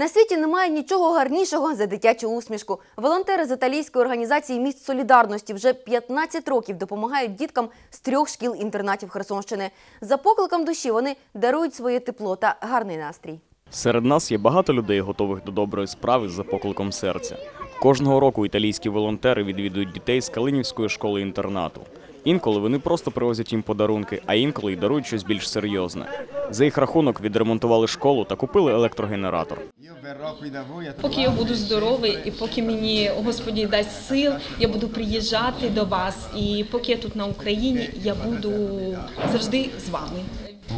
На світі немає нічого гарнішого за дитячу усмішку. Волонтери з італійської організації міст солідарності вже 15 років допомагають діткам з трьох шкіл-інтернатів Херсонщини. За покликом душі вони дарують своє тепло та гарний настрій. Серед нас є багато людей, готових до доброї справи за покликом серця. Кожного року італійські волонтери відвідують дітей з Калинівської школи інтернату. Інколи вони просто привозять їм подарунки, а інколи й дарують щось більш серйозне. За їх рахунок відремонтували школу та купили електрогенератор. Поки я буду здоровий, і поки мені господі дасть сил, я буду приїжджати до вас. І поки я тут на Україні, я буду завжди з вами.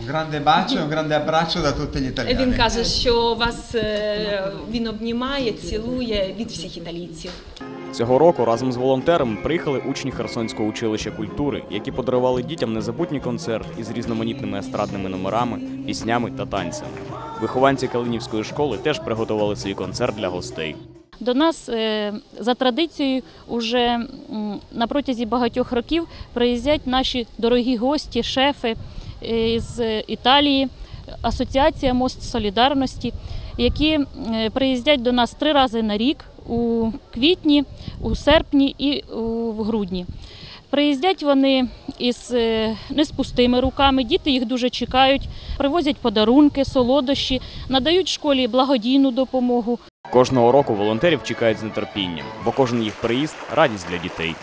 Un grande bacio e un grande abbraccio da tutti gli italiani. Він каже, що вас він обнімає, цілує від всіх італійців. Цього року разом з волонтерами приїхали учні Херсонського училища культури, які подарували дітям незабутній концерт із різноманітними естрадними номерами, піснями та танцями. Вихованці Калинівської школи теж приготували свій концерт для гостей. До нас е, за традицією уже на протязі багатьох років приїздять наші дорогі гості, шефи з Італії, Асоціація Мост Солідарності, які е, приїздять до нас три рази на рік у квітні, у серпні і в грудні. Приїздять вони із е, не з пустими руками. Діти їх дуже чекають, привозять подарунки, солодощі, надають школі благодійну допомогу. Кожного року волонтерів чекають з нетерпінням, бо кожен їх приїзд радість для дітей.